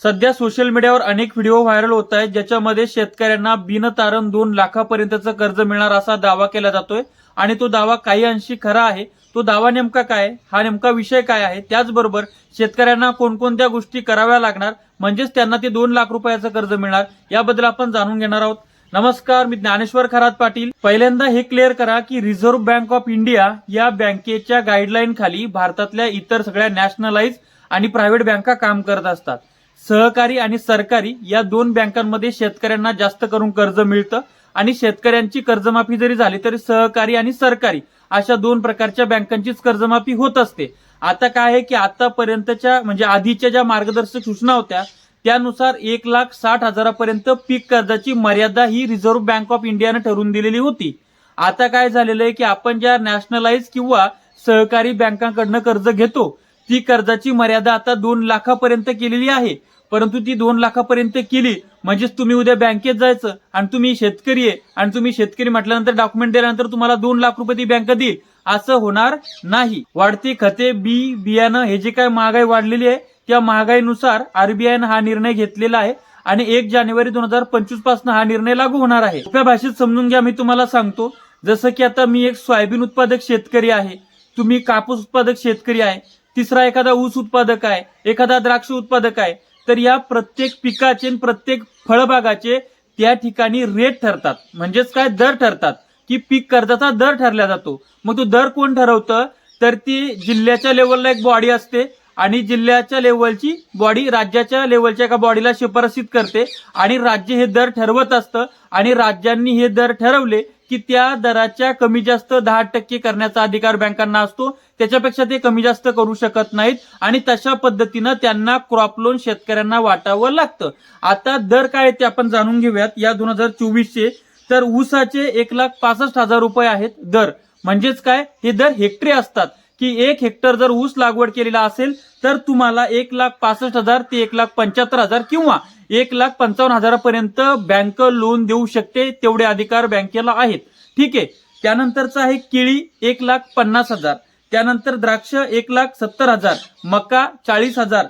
सध्या सोशल मीडियावर अनेक व्हिडिओ व्हायरल होत आहेत ज्याच्यामध्ये शेतकऱ्यांना बिनतारण दोन लाखापर्यंतचं कर्ज मिळणार असा दावा केला जातोय. आणि तो दावा काही अंशी खरा आहे. तो दावा नेमका काय हा नेमका विषय काय आहे? त्याचबरोबर शेतकऱ्यांना कोणकोणत्या गोष्टी कराव्या लागणार? म्हणजेच त्यांना ते दोन लाख रुपयाचं कर्ज मिळणार याबद्दल आपण जाणून घेणार आहोत. नमस्कार मी ज्ञानेश्वर खरात पाटील. पहिल्यांदा हे क्लिअर करा की रिझर्व्ह बँक ऑफ इंडिया या बँकेच्या गाईडलाईन खाली भारतातल्या इतर सगळ्या नॅशनलाइज आणि प्रायव्हेट बँका काम करत असतात. सहकारी आणि सरकारी या दोन बँकांमध्ये शेतकऱ्यांना जास्त करून कर्ज मिळतं. आणि शेतकऱ्यांची कर्जमाफी जरी झाली तरी सहकारी आणि सरकारी अशा दोन प्रकारच्या बँकांचीच कर्जमाफी होत असते. आता काय आहे की आतापर्यंतच्या म्हणजे आधीच्या ज्या मार्गदर्शक सूचना होत्या त्यानुसार एक लाख साठ हजारापर्यंत पीक कर्जाची मर्यादा ही रिझर्व्ह बँक ऑफ इंडियानं ठरवून दिलेली होती. आता काय झालेलं आहे की आपण ज्या नॅशनलाइज किंवा सहकारी बँकांकडनं कर्ज घेतो ती कर्जाची मर्यादा आता दोन लाखापर्यंत केलेली आहे. परंतु ती दोन लाखापर्यंत केली म्हणजेच तुम्ही उद्या बँकेत जायचं आणि तुम्ही शेतकरी आहे आणि तुम्ही शेतकरी म्हटल्यानंतर डॉक्युमेंट दिल्यानंतर तुम्हाला दोन लाख रुपये ती बँक देईल. असं होणार नाही. वाढती खते बी बियाणं हे जे काय महागाई वाढलेली आहे त्या महागाईनुसार आरबीआयनं हा निर्णय घेतलेला आहे आणि एक जानेवारी दोन हजार पंचवीसपासून हा निर्णय लागू होणार आहे. सोप्या भाषेत समजून घ्या मी तुम्हाला सांगतो. जसं की आता मी एक सोयाबीन उत्पादक शेतकरी आहे. तुम्ही कापूस उत्पादक शेतकरी आहे. तिसरा एखादा ऊस उत्पादक आहे एखादा द्राक्ष उत्पादक आहे तर या प्रत्येक पिकाचे आणि प्रत्येक फळबागाचे त्या ठिकाणी रेट ठरतात. म्हणजेच काय? दर ठरतात. की पीक कर्जाचा दर ठरला जातो. मग तो दर कोण ठरवतं? तर ती जिल्ह्याच्या लेवलला एक बॉडी असते आणि जिल्ह्याच्या लेवलची बॉडी राज्याच्या लेवलच्या एका बॉडीला शिफारसीत करते आणि राज्य हे दर ठरवत असतं आणि राज्यांनी हे दर ठरवले की त्या दराच्या कमी जास्त दहा टक्के करण्याचा अधिकार बँकांना असतो. त्याच्यापेक्षा ते कमी जास्त करू शकत नाहीत आणि तशा पद्धतीनं त्यांना क्रॉप लोन शेतकऱ्यांना वाटावं लागतं. आता दर काय ते आपण जाणून घेऊयात. या दोन हजार चोवीसचे तर ऊसाचे एक लाख पासष्ट हजार रुपये आहेत दर. म्हणजेच काय? हे दर हेक्टरी असतात. की एक हेक्टर जर ऊस लागवड केलेला असेल तर तुम्हाला एक लाख पासष्ट हजार ते एक लाख पंच्याहत्तर हजार किंवा एक लाख पंचावन्न हजारापर्यंत बँक लोन देऊ शकते तेवढे अधिकार बँकेला आहेत. ठीक आहे? त्यानंतरचं आहे केळी एक लाख पन्नास हजार. त्यानंतर द्राक्ष एक लाख सत्तर हजार. मका चाळीस हजार.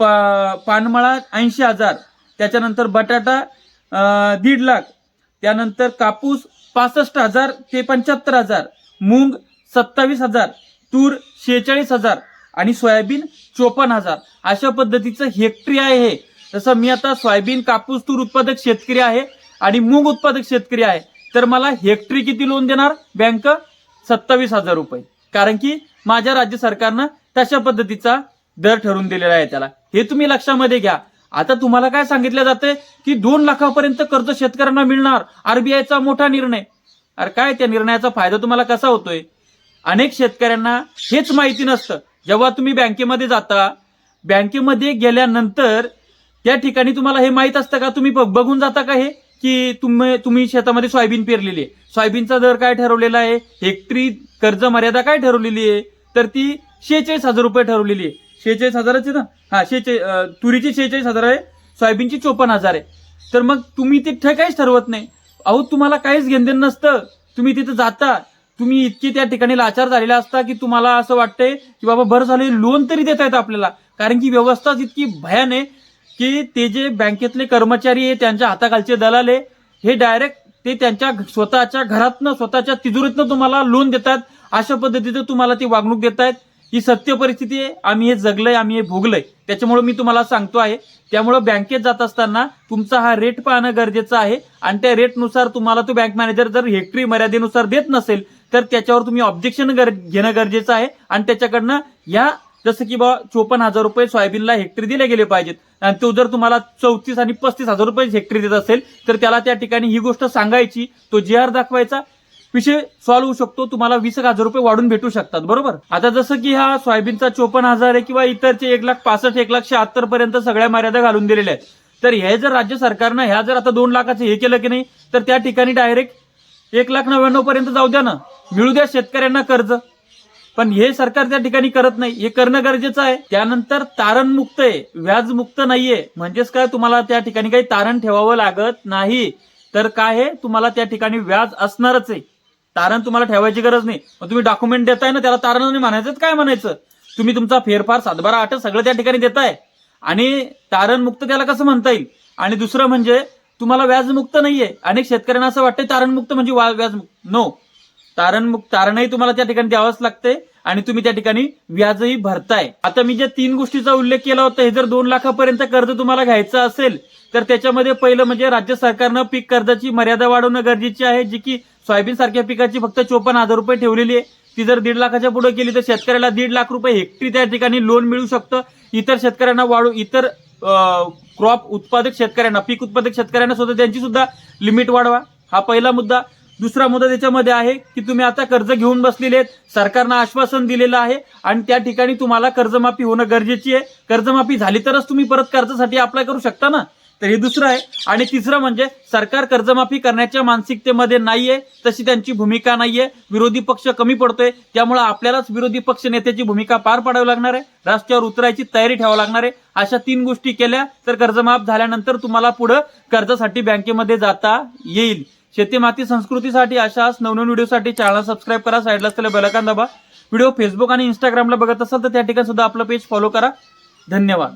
पा पानमळा ऐंशी हजार. त्याच्यानंतर बटाटा दीड लाख. त्यानंतर कापूस पासष्ट हजार ते पंच्याहत्तर हजार. मूग सत्तावीस हजार. तूर शेहेचाळीस हजार आणि सोयाबीन चोपन्न हजार. अशा पद्धतीचं हेक्टरी आहे हे. जसं मी आता सोयाबीन कापूस तूर उत्पादक शेतकरी आहे आणि मूग उत्पादक शेतकरी आहे. तर मला हेक्टरी किती लोन देणार? बँक सत्तावीस हजार रुपये. कारण की माझ्या राज्य सरकारनं तशा पद्धतीचा दर ठरवून दिलेला आहे त्याला. हे तुम्ही लक्षामध्ये घ्या. आता तुम्हाला काय सांगितलं जातंय? की दोन लाखापर्यंत कर्ज शेतकऱ्यांना मिळणार. आरबीआयचा मोठा निर्णय. अरे काय त्या निर्णयाचा फायदा तुम्हाला कसा होतोय? अनेक शेतकऱ्यांना हेच माहिती नसतं. जेव्हा तुम्ही बँकेमध्ये जाता बँकेमध्ये गेल्यानंतर त्या ठिकाणी तुम्हाला हे माहीत असतं का? तुम्ही बघून जाता का हे? की तुम्ही तुम्ही शेतामध्ये सोयाबीन पेरलेली आहे. सोयाबीनचा दर काय ठरवलेला आहे? हेक्टरी कर्ज मर्यादा काय ठरवलेली आहे? तर ती शेहेचाळीस हजार रुपये ठरवलेली आहे. शेहेचाळीस हजाराची ना? हा शेचे तुरीची शेहेचाळीस हजार आहे सोयाबीनची चोपन्न हजार आहे. तर मग तुम्ही ते काहीच ठरवत नाही. अहो तुम्हाला काहीच घेणदेण नसतं. तुम्ही तिथं जाता तुम्ही इतके त्या ठिकाणी लाचार झालेला असता की तुम्हाला असं वाटतंय की बाबा बरं झालं लोन तरी देता येतं आपल्याला. कारण की व्यवस्थाच इतकी भयान आहे की ते जे बँकेतले कर्मचारी आहे त्यांच्या हाताखालचे दलाल आहे हे डायरेक्ट ते त्यांच्या स्वतःच्या घरातनं स्वतःच्या तिजोरीतनं तुम्हाला लोन देतात. अशा पद्धतीचं तुम्हाला ती वागणूक देत आहेत ही सत्य परिस्थिती आहे. आम्ही हे जगलंय आम्ही हे भोगलंय. त्याच्यामुळे मी तुम्हाला सांगतो आहे त्यामुळं बँकेत जात असताना तुमचा हा रेट पाहणं गरजेचं आहे. आणि त्या रेटनुसार तुम्हाला तो बँक मॅनेजर जर हेक्टरी मर्यादेनुसार देत नसेल तर त्याच्यावर तुम्ही ऑब्जेक्शन घेणं गरजेचं आहे. आणि त्याच्याकडनं या जसं की बा चोपन्न हजार रुपये सोयाबीनला हेक्टरी दिले गेले पाहिजेत. आणि तो जर तुम्हाला चौतीस आणि पस्तीस हजार रुपये हेक्टरी देत असेल तर त्याला त्या ठिकाणी ही गोष्ट सांगायची. तो जे आर दाखवायचा विषय सॉल्व्ह होऊ शकतो. तुम्हाला वीस एक हजार रुपये वाढून भेटू शकतात. बरोबर? आता जसं की हा सोयाबीनचा चोपन्न हजार आहे किंवा इतरचे एक लाख पासष्ट एक लाख शहात्तर पर्यंत सगळ्या मर्यादा घालून दिलेल्या आहेत. तर हे जर राज्य सरकारनं ह्या जर आता दोन लाखाचं हे केलं की नाही तर त्या ठिकाणी डायरेक्ट एक लाख नव्याण्णव पर्यंत जाऊ द्या ना. मिळू द्या शेतकऱ्यांना कर्ज. पण हे सरकार त्या ठिकाणी करत नाही. हे करणं गरजेचं आहे. त्यानंतर तारण मुक्त आहे. व्याज मुक्त नाहीये. म्हणजेच काय? तुम्हाला त्या ठिकाणी काही तारण ठेवावं लागत नाही. तर काय आहे? तुम्हाला त्या ठिकाणी व्याज असणारच आहे. तारण तुम्हाला ठेवायची गरज नाही. मग तुम्ही डॉक्युमेंट देताय ना त्याला तारण नाही म्हणायचं काय म्हणायचं? तुम्ही तुमचा फेरफार सातबारा आठ सगळं त्या ठिकाणी देताय. आणि तारणमुक्त त्याला कसं म्हणता येईल? आणि दुसरं म्हणजे तुम्हाला व्याजमुक्त नाहीये. अनेक शेतकऱ्यांना असं वाटतं तारणमुक्त म्हणजे व्याजमुक्त. नो तारणमुक्त तारणही तुम्हाला त्या ठिकाणी द्यावंच लागते आणि तुम्ही त्या ठिकाणी व्याजही भरताय. आता मी ज्या तीन गोष्टीचा उल्लेख केला होता हे जर दोन लाखापर्यंत कर्ज तुम्हाला घ्यायचं असेल तर त्याच्यामध्ये पहिलं म्हणजे राज्य सरकारनं पीक कर्जाची मर्यादा वाढवणं गरजेची आहे जी की सोयाबीन सारख्या पिकाची फक्त चोपन्न हजार रुपये ठेवलेली आहे. ती जर दीड लाखाच्या पुढे केली तर शेतकऱ्याला दीड लाख रुपये हेक्टरी त्या ठिकाणी लोन मिळू शकतं. इतर शेतकऱ्यांना वाढू इतर क्रॉप उत्पादक शेतकऱ्यांना पीक उत्पादक शेतकऱ्यांना सुद्धा त्यांची सुद्धा लिमिट वाढवा. हा पहिला मुद्दा. दुसरा मुद्दा त्याच्यामध्ये आहे की तुम्ही आता कर्ज घेऊन बसलेले आहेत. सरकारनं आश्वासन दिलेलं आहे आणि त्या ठिकाणी तुम्हाला कर्जमाफी होणं गरजेची आहे. कर्जमाफी झाली तरच तुम्ही परत कर्जासाठी अप्लाय करू शकता ना? तर हे दुसरं आहे. आणि तिसरं म्हणजे सरकार कर्जमाफी करण्याच्या मानसिकतेमध्ये नाहीये तशी त्यांची भूमिका नाहीये. विरोधी पक्ष कमी पडतोय. त्यामुळे आपल्यालाच विरोधी पक्ष नेत्याची भूमिका पार पाडावी लागणार आहे. रस्त्यावर उतरायची तयारी ठेवावी लागणार आहे. अशा तीन गोष्टी केल्या तर कर्जमाफ झाल्यानंतर तुम्हाला पुढं कर्जासाठी बँकेमध्ये जाता येईल. शेती माती संस्कृतीसाठी अशाच नवनवीन व्हिडिओसाठी चॅनल सबस्क्राईब करा साईडला असलेल्या बेलकान दाबा. व्हिडिओ फेसबुक आणि इंस्टाग्रामला बघत असाल तर त्या ठिकाणी सुद्धा आपलं पेज फॉलो करा. धन्यवाद.